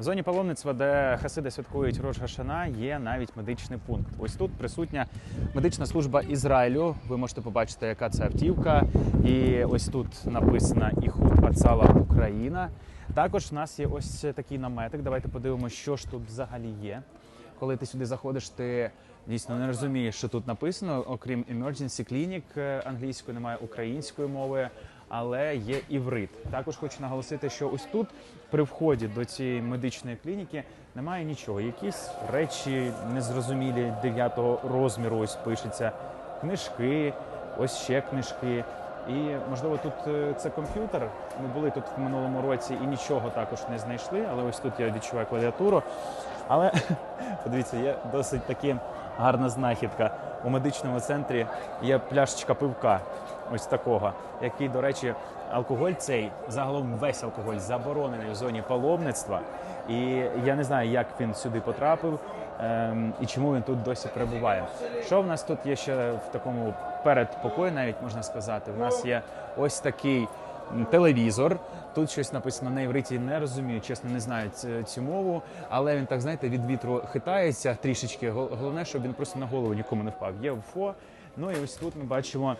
В зоні паломництва, де хасиди святкують Рош Гашана, є навіть медичний пункт. Ось тут присутня медична служба Ізраїлю. Ви можете побачити, яка це автівка. І ось тут написано Іхуд Ацала Україна. Також в нас є ось такий наметик. Давайте подивимося, що ж тут взагалі є. Коли ти сюди заходиш, ти дійсно не розумієш, що тут написано. Окрім Emergency Clinic е, англійської, немає української мови, але є іврит. Також хочу наголосити, що ось тут при вході до цієї медичної клініки немає нічого. Якісь речі незрозумілі 9 розміру. Ось пишеться книжки, ось ще книжки. І можливо тут е, це комп'ютер. Ми були тут в минулому році і нічого також не знайшли. Але ось тут я відчуваю клавіатуру. Але подивіться, є досить таки гарна знахідка. У медичному центрі є пляшечка пивка, ось такого, який, до речі, алкоголь цей загалом весь алкоголь заборонений в зоні паломництва. І я не знаю, як він сюди потрапив і чому він тут досі перебуває. Що в нас тут є ще в такому передпокої, навіть можна сказати. У нас є ось такий телевізор. Тут щось написано на івриті, не розумію, чесно, не знаю цю мову, але він так знаєте від вітру хитається трішечки. Головне, щоб він просто на голову нікому не впав. Є УФО. Ну і ось тут ми бачимо.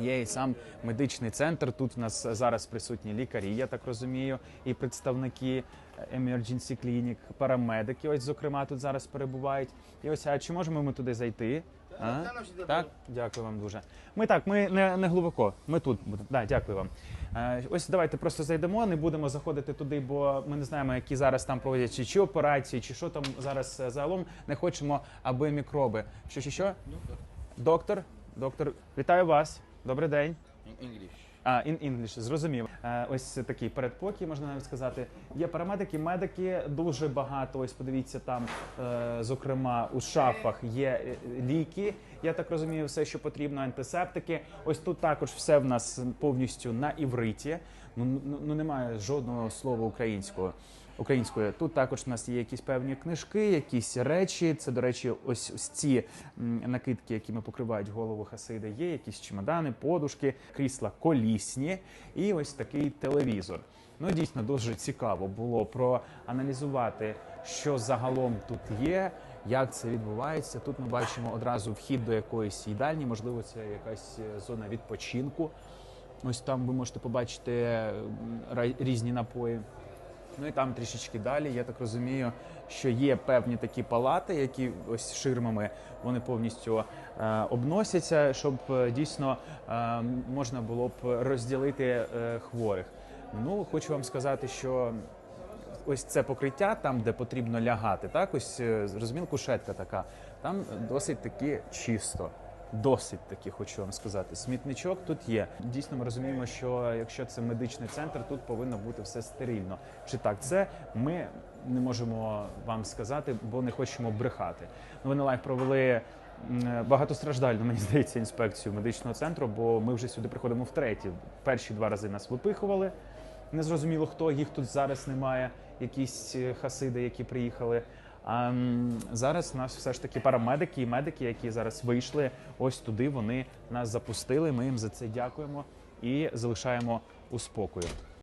Є і сам медичний центр. Тут у нас зараз присутні лікарі, я так розумію, і представники Emergency Clinic, парамедики. Ось, зокрема, тут зараз перебувають. І ось, а чи можемо ми туди зайти? А? Так, дякую вам дуже. Ми так, ми не, не глибоко. Ми тут будемо. Да, дякую вам. Е, ось давайте просто зайдемо, не будемо заходити туди, бо ми не знаємо, які зараз там проводять чи, чи операції, чи що там зараз е, загалом. Не хочемо, аби мікроби. Що, що, що? Доктор, доктор, вітаю вас. Добрий день. In English. А, in English, зрозумів. Е, ось такий передпокій, можна навіть сказати. Є парамедики, медики, дуже багато. Ось подивіться, там, е, зокрема, у шафах є е, ліки. Я так розумію, все, що потрібно, антисептики. Ось тут також все в нас повністю на івриті. Ну, ну, ну немає жодного слова українського. Українською тут також у нас є якісь певні книжки, якісь речі. Це, до речі, ось, ось ці накидки, якими покривають голову Хасиди. Є якісь чемодани, подушки, крісла колісні і ось такий телевізор. Ну дійсно дуже цікаво було проаналізувати, що загалом тут є, як це відбувається. Тут ми бачимо одразу вхід до якоїсь їдальні, можливо, це якась е, зона відпочинку. Ось там ви можете побачити різні напої. Ну і там трішечки далі, я так розумію, що є певні такі палати, які ось ширмами вони повністю е, обносяться, щоб е, дійсно е, можна було б розділити е, хворих. Ну, хочу вам сказати, що ось це покриття, там, де потрібно лягати, так ось е, зрозуміло, кушетка така, там досить таки чисто. Досить таки, хочу вам сказати. Смітничок тут є. Дійсно, ми розуміємо, що якщо це медичний центр, тут повинно бути все стерильно. Чи так це ми не можемо вам сказати, бо не хочемо брехати. Ну, ви на лайф провели м, багатостраждальну, мені здається, інспекцію медичного центру, бо ми вже сюди приходимо втретє. Перші два рази нас випихували. Незрозуміло хто, їх тут зараз немає, якісь е, хасиди, які приїхали. А зараз у нас все ж таки парамедики і медики, які зараз вийшли ось туди. Вони нас запустили. Ми їм за це дякуємо і залишаємо у спокою.